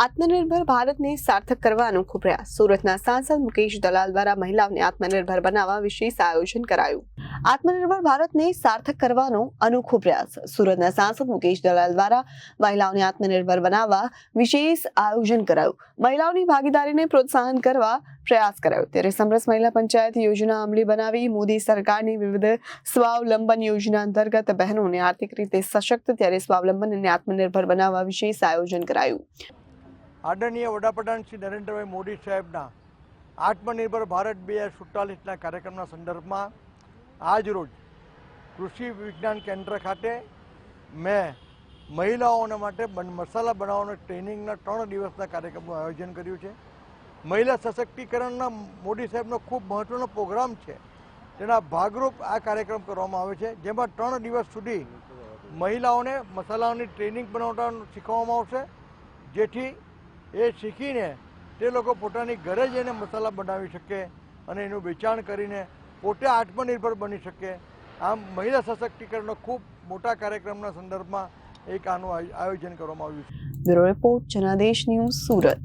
આત્મનિર્ભર ભારતને સાર્થક કરવા અનોખો પ્રયાસ. સુરતના સાંસદ મુકેશ દલાલ દ્વારા મહિલાઓને આત્મનિર્ભર બનાવવા વિશેષ આયોજન કરાયું. આત્મનિર્ભર ભારતને સાર્થક કરવાનો અનોખો પ્રયાસ. સુરતના સાંસદ મુકેશ દલાલ દ્વારા મહિલાઓને આત્મનિર્ભર બનાવવા વિશેષ આયોજન કરાયું. મહિલાઓની ભાગીદારીને પ્રોત્સાહન કરવા પ્રયાસ કરાયો. ત્યારે સમરસ મહિલા પંચાયત યોજના અમલી બનાવી મોદી સરકારની વિવિધ સ્વાવલંબન યોજના અંતર્ગત બહેનોને આર્થિક રીતે સશક્ત, ત્યારે સ્વાવલંબન અને આત્મનિર્ભર બનાવવા વિશેષ આયોજન કરાયું. આદરણીય વડાપ્રધાન શ્રી નરેન્દ્રભાઈ મોદી સાહેબના આત્મનિર્ભર ભારત બે હજાર સુડતાલીસના કાર્યક્રમના સંદર્ભમાં આજ રોજ કૃષિ વિજ્ઞાન કેન્દ્ર ખાતે મેં મહિલાઓના માટે મસાલા બનાવવાનો ટ્રેનિંગના ત્રણ દિવસના કાર્યક્રમનું આયોજન કર્યું છે. મહિલા સશક્તિકરણના મોદી સાહેબનો ખૂબ મહત્ત્વનો પ્રોગ્રામ છે. તેના ભાગરૂપ આ કાર્યક્રમ કરવામાં આવે છે, જેમાં ત્રણ દિવસ સુધી મહિલાઓને મસાલાઓની ટ્રેનિંગ બનાવતા શીખવવામાં આવશે, જેથી એ શીખીને તે લોકો પોતાની ઘરે જઈને મસાલા બનાવી શકે અને એનું વેચાણ કરીને પોતે આત્મનિર્ભર બની શકે. આમ મહિલા સશક્તિકરણનો ખૂબ મોટા કાર્યક્રમના સંદર્ભમાં એક આનું આયોજન કરવામાં આવ્યું છે. Bureau report Janadesh news Surat.